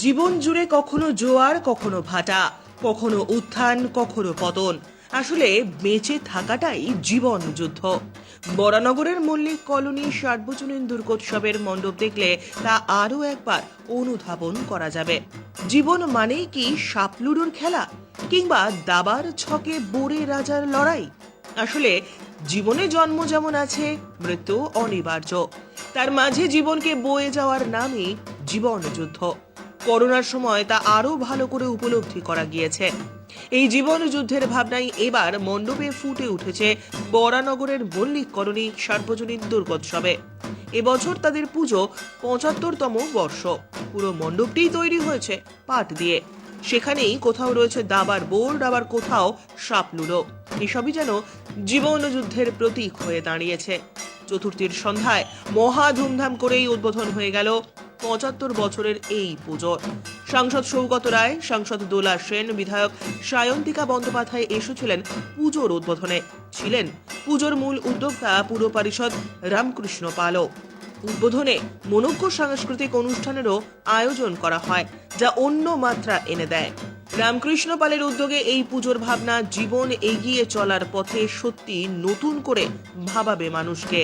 জীবন জুড়ে কখনো জোয়ার, কখনো ভাটা, কখনো উত্থান, কখনো পতন। আসলে বেঁচে থাকাটাই জীবন যুদ্ধ। বরানগরের মল্লিক কলোনি সার্বজনীন দুর্গোৎসবের মণ্ডপ দেখলে তা আরও একবার অনুধাবন করা যাবে। জীবন মানেই কি সাপলুডুর খেলা কিংবা দাবার ছকে বোরে রাজার লড়াই? আসলে জীবনে জন্ম যেমন আছে, মৃত্যু অনিবার্য। তার মাঝে জীবনকে বয়ে যাওয়ার নামই জীবন যুদ্ধ। করোনার সময় তা আরও ভালো করে উপলব্ধি করা গিয়েছে। এই জীবন যুদ্ধের ভাবনাই এবার মণ্ডপে ফুটে উঠেছে বরানগরের মল্লিক কলোনি সার্বজনীন দুর্গোৎসবে। এবছর তাদের পুজো পঁচাত্তরতম বর্ষ। পুরো মণ্ডপটিই তৈরি হয়েছে পাট দিয়ে। সেখানেই কোথাও রয়েছে দাবার বোর্ড আবার কোথাও সাপ লুডো এসবই যেন জীবন যুদ্ধের প্রতীক হয়ে দাঁড়িয়েছে। চতুর্থীর সন্ধ্যায় মহা ধুমধাম করেই উদ্বোধন হয়ে গেল পঁচাত্তর বছরের এই পুজো। সাংসদ সৌগত রায়, সাংসদ দোলা সেন, বিধায়ক সায়ন্তিকা বন্দ্যোপাধ্যায় এসেছিলেন পুজোর উদ্বোধনে। ছিলেন পুজোর মূল উদ্যোক্তা পুর পরিষদ রামকৃষ্ণ পালও উদ্বোধনে মনোজ্ঞ সাংস্কৃতিক অনুষ্ঠানেরও আয়োজন করা হয়, যা অন্য মাত্রা এনে দেয়। রামকৃষ্ণ পালের উদ্যোগে এই পুজোর ভাবনা জীবন এগিয়ে চলার পথে সত্যি নতুন করে ভাবাবে মানুষকে।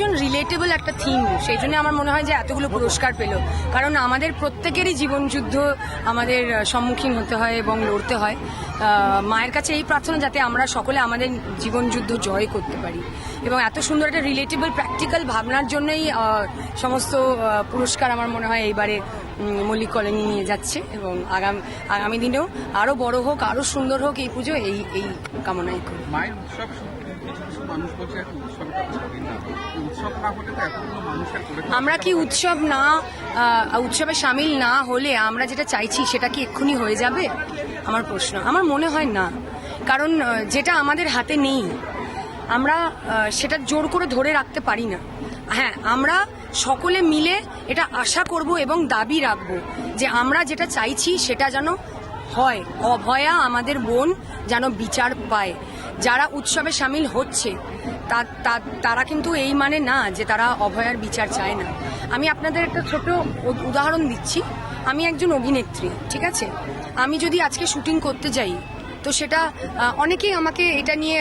ভীষণ রিলেটেবল একটা থিম সেই জন্য আমার মনে হয় যে এতগুলো পুরস্কার পেল। কারণ আমাদের প্রত্যেকেরই জীবন যুদ্ধ আমাদের সম্মুখীন হতে হয় এবং লড়তে হয়। মায়ের কাছে এই প্রার্থনা যাতে আমরা সকলে আমাদের জীবন যুদ্ধ জয় করতে পারি। এবং এত সুন্দর একটা রিলেটেবল প্র্যাকটিক্যাল ভাবনার জন্যই সমস্ত পুরস্কার আমার মনে হয় এইবারে মল্লিক কলোনি নিয়ে যাচ্ছে এবং আগাম, আগামী দিনেও আরও বড় হোক আরও সুন্দর হোক এই পুজো এই এই কামনাই করি। মায়ের উৎসব কিছু কিছু মানুষ বলছে এখন উৎসবের কথা না। উৎসব না হলে তো এতগুলো মানুষের করে আমরা কি উৎসব না উৎসবে সামিল না হলে আমরা যেটা চাইছি সেটা কি এক্ষুনি হয়ে যাবে? আমার প্রশ্ন। আমার মনে হয় না। কারণ যেটা আমাদের হাতে নেই আমরা সেটা জোর করে ধরে রাখতে পারি না। হ্যাঁ আমরা সকলে মিলে এটা আশা করব এবং দাবি রাখব যে আমরা যেটা চাইছি সেটা যেন হয়। অভয়া আমাদের বোন যেন বিচার পায়। যারা উৎসবে সামিল হচ্ছে তারা কিন্তু এই মানে না যে তারা অভয়ার বিচার চায় না। আমি আপনাদের একটা ছোট উদাহরণ দিচ্ছি। আমি একজন অভিনেত্রী, ঠিক আছে? আমি যদি আজকে শুটিং করতে যাই, তো সেটা অনেকেই আমাকে এটা নিয়ে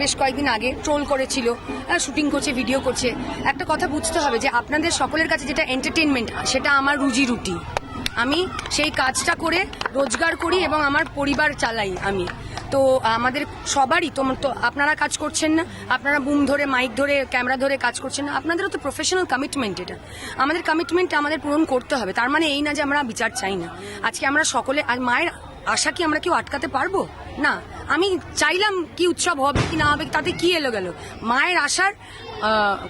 বেশ কয়েকদিন আগে ট্রোল করেছিল শুটিং করছে, ভিডিও করছে। একটা কথা বুঝতে হবে যে আপনাদের সকলের কাছে যেটা এন্টারটেনমেন্ট সেটা আমার রুজি রুটি। আমি সেই কাজটা করে, রোজগার করি এবং আমার পরিবার চালাই আমি। তো আমাদের সবারই তো আপনারা কাজ করছেন না, আপনারা বুম ধরে মাইক ধরে ক্যামেরা ধরে কাজ করছেন না, আপনাদেরও তো প্রফেশনাল কমিটমেন্ট এটা। আমাদের কমিটমেন্ট আমাদের পূরণ করতে হবে, তার মানে এই না যে আমরা বিচার চাই না। আজকে আমরা সকলে, আর মায়ের আশা কি আমরা কেউ আটকাতে পারব? না, আমি চাইলাম কি উৎসব হবে, কি না হবে, তাতে কি এলো গেল? মায়ের আশার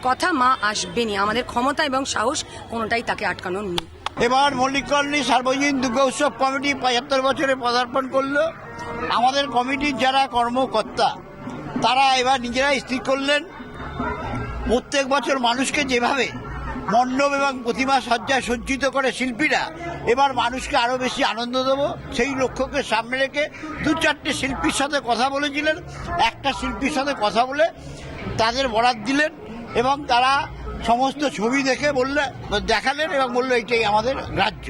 কথা মা আসবেনি, আমাদের ক্ষমতা এবং সাহস কোনোটাই তাকে আটকানোর নেই। এবার মল্লিক কলোনি সার্বজনীন দুর্গা উৎসব কমিটি পঁচাত্তর বছরে পদার্পণ করল। আমাদের কমিটির যারা কর্মকর্তা, তারা এবার নিজেরাই স্থির করলেন। প্রত্যেক বছর মানুষকে যেভাবে মণ্ডপ এবং প্রতিমা সজ্জায় সজ্জিত করে শিল্পীরা, এবার মানুষকে আরও বেশি আনন্দ দেবো। সেই লক্ষ্যকে সামনে রেখে দু চারটে শিল্পীর সাথে কথা বলেছিলেন। একটা শিল্পীর সাথে কথা বলে তাদের বরাত দিলেন এবং তারা সমস্ত ছবি দেখে বললে, দেখালেন এবং বলল, এইটাই আমাদের রাজ্য।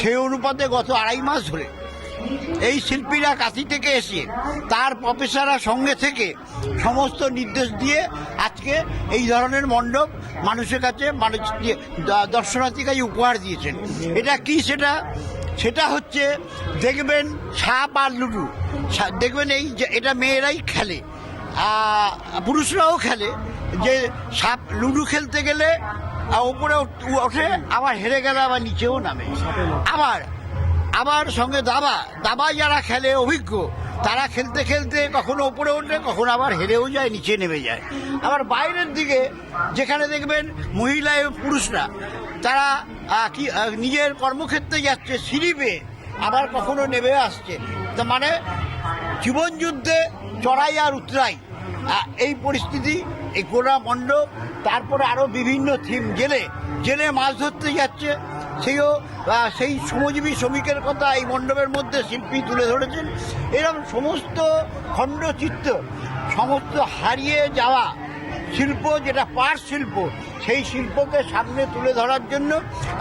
সেই অনুপাতে গত আড়াই মাস ধরে এই শিল্পীরা কাশি থেকে এসে তার প্রফেসররা সঙ্গে থেকে সমস্ত নির্দেশ দিয়ে আজকে এই ধরনের মণ্ডপ মানুষের কাছে মানুষ দর্শনার্থীর কাছে উপহার দিয়েছেন। এটা কি সেটা? সেটা হচ্ছে দেখবেন সাপ আর লুডু। দেখবেন এই এটা মেয়েরাই খেলে পুরুষরাও খেলে। যে সাপ, লুডু খেলতে গেলে ওপরে ওঠে আবার হেরে গেলে আবার নিচেও নামে। আবার আবার সঙ্গে দাবা। দাবা যারা খেলে অভিজ্ঞ, তারা খেলতে খেলতে কখনো উপরে ওঠে কখনো আবার হেরেও যায়, নিচে নেমে যায়। আবার বাইরের দিকে যেখানে দেখবেন মহিলা এবং পুরুষরা, তারা কি নিজের কর্মক্ষেত্রে যাচ্ছে সিঁড়ি বেয়ে আবার কখনো নেমে আসছে। তো মানে জীবনযুদ্ধে চড়াই আর উতরাই। এই পরিস্থিতি, এই গোড়া মণ্ডপ, তারপরে আরও বিভিন্ন থিম, জেলে জেলে মাছ ধরতে যাচ্ছে আহ, সেই শ্রমজীবী শ্রমিকের কথা এই মণ্ডপের মধ্যে শিল্পী তুলে ধরেছেন। এরকম সমস্ত খণ্ডচিত্র সমস্ত হারিয়ে যাওয়া শিল্প, যেটা পাট শিল্প, সেই শিল্পকে সামনে তুলে ধরার জন্য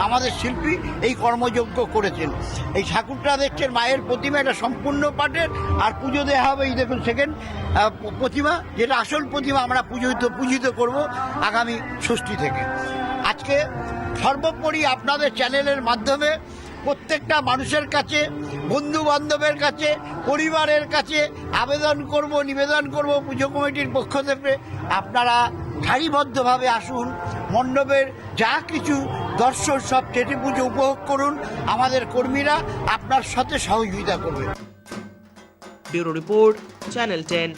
আমাদের শিল্পী এই কর্মযজ্ঞ করেছেন। এই ঠাকুরটা দেখছেন, মায়ের প্রতিমা, এটা সম্পূর্ণ পাটের, আর পুজো দেওয়া হবে, এই দেখুন সেকেন্ড প্রতিমা, যেটা আসল প্রতিমা, আমরা পুজোহিত, পূজিত করব আগামী ষষ্ঠী থেকে। আজকে সর্বোপরি আপনাদের চ্যানেলের মাধ্যমে প্রত্যেকটা মানুষের কাছে বন্ধু বান্ধবের কাছে, পরিবারের কাছে আবেদন করব, নিবেদন করব পুজো কমিটির পক্ষ থেকে। আপনারা সারিবদ্ধভাবে আসুন, মণ্ডপের যা কিছু দর্শন সব চেটে পুজো উপভোগ করুন, আমাদের কর্মীরা আপনার সাথে সহযোগিতা করবে। Bureau report, channel ten.